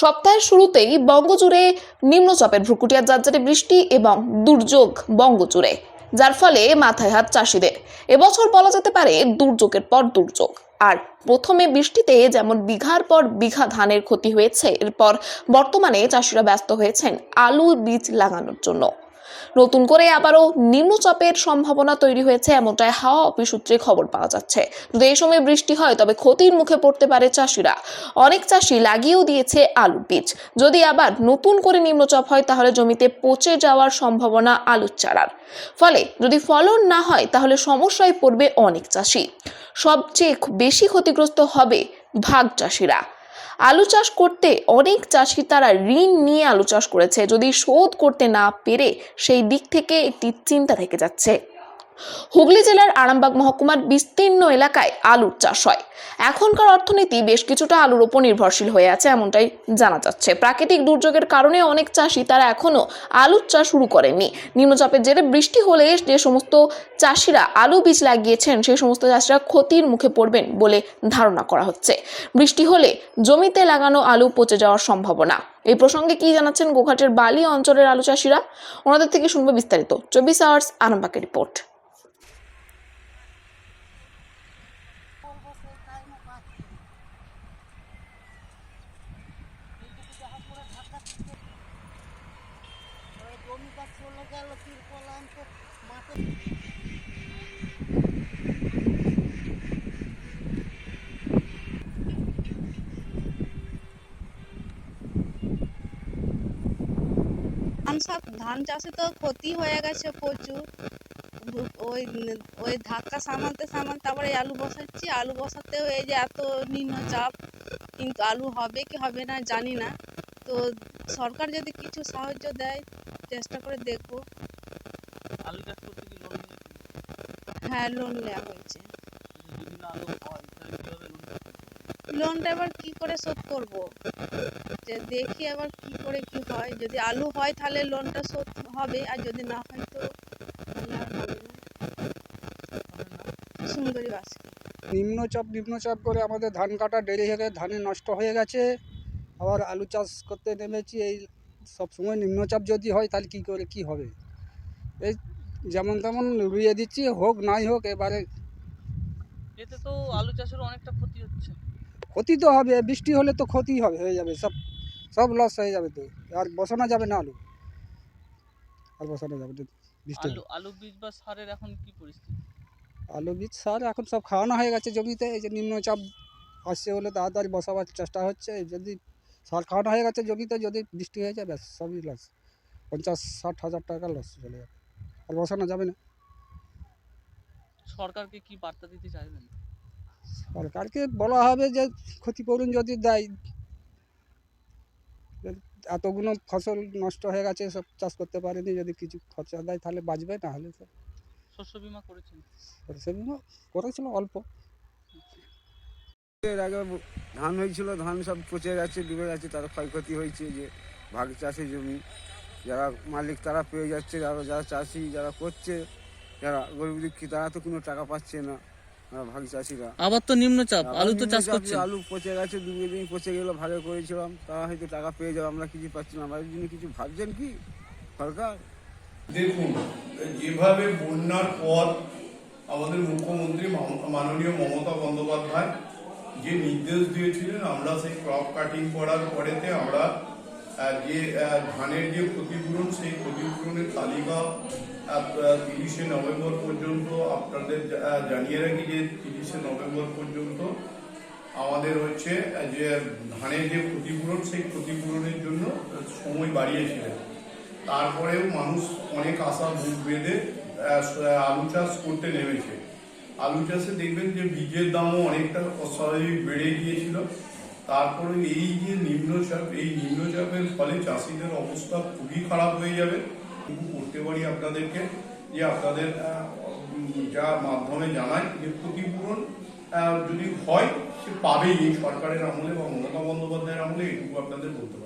সপ্তাহের শুরুতেই বঙ্গজুড়ে নিম্নচাপের ভ্রুকুটিয়া যাত্রারে বৃষ্টি এবং দুর্যোগ বঙ্গজুড়ে, যার ফলে মাথায় হাত চাষিদের। এবছর বলা যেতে পারে দুর্যোগের পর দুর্যোগ। আর প্রথমে বৃষ্টিতে যেমন বিঘার পর বিঘা ধানের ক্ষতি হয়েছে, এরপর বর্তমানে চাষিরা ব্যস্ত হয়েছেন আলু, বীজ লাগানোর জন্য। নতুন করে আবারও নিম্নচাপের সম্ভাবনা তৈরি হয়েছে, এমনটাই হাওয়া অফিস সূত্রে খবর পাওয়া যাচ্ছে। যদি এই সময় বৃষ্টি হয়, তবে ক্ষতির মুখে পড়তে পারে চাষিরা। অনেক চাষি লাগিয়েও দিয়েছে আলুর বীজ। যদি আবার নতুন করে নিম্নচাপ হয়, তাহলে জমিতে পচে যাওয়ার সম্ভাবনা আলুর চারার। ফলে যদি ফলন না হয়, তাহলে সমস্যায় পড়বে অনেক চাষি। সবচেয়ে বেশি ক্ষতিগ্রস্ত হবে ভাগ চাষিরা। আলু চাষ করতে অনেক চাষি তারা ঋণ নিয়ে আলু চাষ করেছে। যদি শোধ করতে না পেরে সেই দিক থেকে একটি চিন্তা থেকে যাচ্ছে। হুগলি জেলার আরামবাগ মহকুমার বিস্তীর্ণ এলাকায় আলুর চাষ হয়। এখনকার অর্থনীতি বেশ কিছুটা আলুর ওপর নির্ভরশীল হয়ে আছে এমনটাই জানা যাচ্ছে। প্রাকৃতিক দুর্যোগের কারণে অনেক চাষি তারা এখনও আলুর চাষ শুরু করেননি। নিম্নচাপের জেরে বৃষ্টি হলে যে সমস্ত চাষিরা আলু বীজ লাগিয়েছেন, সেই সমস্ত চাষিরা ক্ষতির মুখে পড়বেন বলে ধারণা করা হচ্ছে। বৃষ্টি হলে জমিতে লাগানো আলু পচে যাওয়ার সম্ভাবনা। এই প্রসঙ্গে কি জানাচ্ছেন গোঘাটের বালি অঞ্চলের আলু চাষিরা? ওনাদের থেকে শুনব বিস্তারিত। চব্বিশ আওয়ার্স আরামবাগের রিপোর্ট। ধান চাষে তো ক্ষতি হয়ে গেছে প্রচুর। ওই ওই ধাক্কা সামালতে সামালতে আবার এই আলু বসাচ্ছি। আলু বসাতেও এই যে এত নিম্নচাপ কিন্তু আলু হবে কি হবে না জানি না। তো সরকার যদি কিছু সাহায্য দেয় চেষ্টা করে দেখব। হ্যাঁ লোন নেওয়া হয়েছে। হয় লোনটা এবার কি করে শোধ করব? যে দেখি আবার কি করে কি হয়। যদি আলু হয় তাহলে লোনটা শোধ হবে। আর যদি না হয় তো তাহলে আর হবে না সুন্দরী বাস। নিম্নচাপ নিম্নচাপ করে আমাদের ধান কাটা দেরি হয়ে গেছে ধানে নষ্ট হয়ে গেছে। আবার আলু চাষ করতে নেমেছি এই সব সময় নিম্নচাপ যদি হয় তাহলে কী করে কি হবে? এই যেমন তেমন রুইয়ে দিচ্ছি হোক নাই হোক এবারে এতে তো আলু চাষের অনেকটা ক্ষতি হচ্ছে। ক্ষতি তো হবে বৃষ্টি হলে তো ক্ষতি হবে হয়ে যাবে সব সব লস হয়ে যাবে তো আর বসানো যাবে না আলু। আর বসানো যাবে বৃষ্টি আলু আলু বীজ বা সারের এখন কি পরিস্থিতি? আলু বীজ সার এখন সব খাওয়ানো হয়ে গেছে জমিতে। এই যে নিম্নচাপ আসছে বলে তাড়াতাড়ি বসাবার চেষ্টা হচ্ছে। যদি সার খাওয়ানো হয়ে গেছে জমিতে যদি বৃষ্টি হয়ে যায় ব্যাস সবই লস পঞ্চাশ ষাট হাজার টাকা লস চলে যাবে। আর বসানো যাবে না। সরকারকে কি বার্তা দিতে চাইবেন? সরকারকে বলা হবে যে ক্ষতিপূরণ যদি দেয় এতগুলো ফসল নষ্ট হয়ে গেছে সব চাষ করতে পারেনি যদি কিছু খরচা দেয় তাহলে বাঁচবে না হলে সব শস্য বীমা করেছেন? করেছিল অল্প। এর আগে ধান হয়েছিল ধান সব পচে গেছে ডুবে গেছে তার ক্ষয়ক্ষতি হয়েছে যে ভাগ চাষি জমি। যারা মালিক তারা পেয়ে যাচ্ছে যারা যারা চাষি যারা করছে যারা গরিব দুঃখী তারা তো কোনো টাকা পাচ্ছে না ভাগ চাষিরা। আবার তো নিম্নচাপ আলু তো চাষ করছেন। আলু পচে গেছে ডুবে জমি পচে গেলো ভালো করেছিলাম তারা হয়তো টাকা পেয়ে যাবে আমরা কিছু পাচ্ছি না আমাদের জন্য কিছু ভাবছেন কি? সরকার? দেখুন, যেভাবে বন্যার পর আমাদের মুখ্যমন্ত্রী মাননীয় মমতা বন্দ্যোপাধ্যায় যে নির্দেশ দিয়েছিলেন, আমরা সেই ক্রপ কাটিং করার পরেতে আমরা যে ধানের যে ক্ষতিপূরণ, সেই ক্ষতিপূরণের তালিকা তিরিশে নভেম্বর পর্যন্ত, আপনাদের জানিয়ে রাখি যে তিরিশে নভেম্বর পর্যন্ত আমাদের হচ্ছে যে ধানের যে ক্ষতিপূরণ, সেই ক্ষতিপূরণের জন্য সময় বাড়িয়েছিলেন। তারপরেও মানুষ অনেক আশা বুক বেঁধে আলু চাষ করতে নেমেছে। আলু চাষে দেখবেন যে বীজের দামও অনেকটা অস্বাভাবিক বেড়ে গিয়েছিল। তারপরে এই যে নিম্নচাপ, এই নিম্নচাপের ফলে চাষিদের অবস্থা খুবই খারাপ হয়ে যাবে। করতে পারি আপনাদেরকে যে আপনাদের যা মাধ্যমে জানায় যে ক্ষতিপূরণ যদি হয়, সে পাবেই। এই সরকারের আমলে বা মমতা বন্দ্যোপাধ্যায়ের আমলে এটুকু আপনাদের বলতে পারি